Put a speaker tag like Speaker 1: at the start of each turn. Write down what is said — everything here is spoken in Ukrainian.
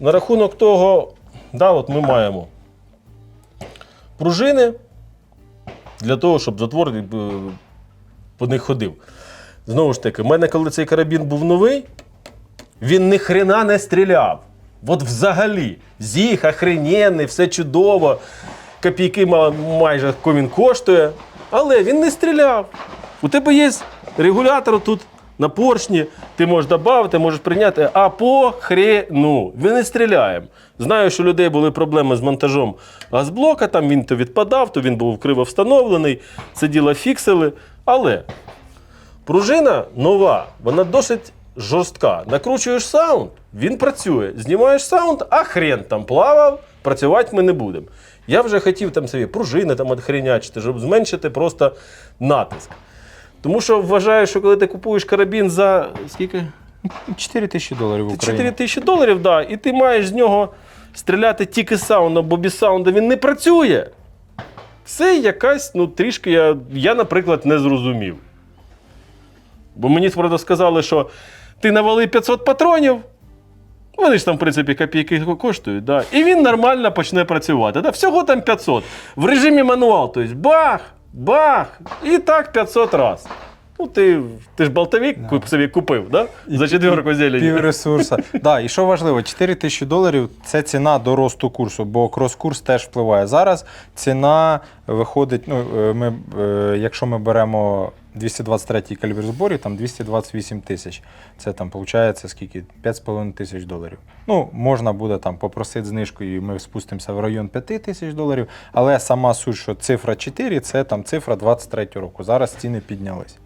Speaker 1: на рахунок того, да, от ми маємо пружини для того, щоб затвор е, по них ходив. Знову ж таки, в мене, коли цей карабін був новий, він ні хрена не стріляв. От взагалі. Зіх, охрененний, все чудово. Копійки майже ко він коштує. Але він не стріляв. У тебе є регулятор тут на поршні, ти можеш додати, можеш прийняти, а по хрену. Він не стріляємо. Знаю, що у людей були проблеми з монтажом газблока, там він то відпадав, то він був криво встановлений, це діло фіксили. Але Пружина нова, вона досить жорстка. Накручуєш саунд, він працює. Знімаєш саунд, а хрен там плавав, працювати ми не будемо. Я вже хотів там собі пружини там відхренячити, щоб зменшити просто натиск. Тому що вважаю, що коли ти купуєш карабін за скільки?
Speaker 2: 4 тисячі доларів в
Speaker 1: 4 тисячі доларів, да, і ти маєш з нього стріляти тільки саундом, бо без саунда він не працює. Це якась, ну, трішки я, я, наприклад, не зрозумів. Бо мені правда сказали, що ти навали 500 патронів, вони ж там, в принципі, копійки коштують, да, і він нормально почне працювати. Да? Всього там 500. В режимі мануал, тобто бах, бах, і так 500 раз. Ну, ти, ти ж болтовік куп- собі купив, да? За четверку зелені.
Speaker 2: Півресурса. да, і що важливо, 4 тисячі доларів це ціна до росту курсу, бо крос-курс теж впливає. Зараз ціна виходить, ну, е, ми, е, якщо ми беремо 223 калібр зборів, там 228 тисяч. Це там виходить скільки? 5,5 тисяч доларів. Ну, можна буде там попросити знижку, і ми спустимося в район 5 тисяч доларів. Але сама суть, що цифра 4 це там цифра 23 року. Зараз ціни піднялись.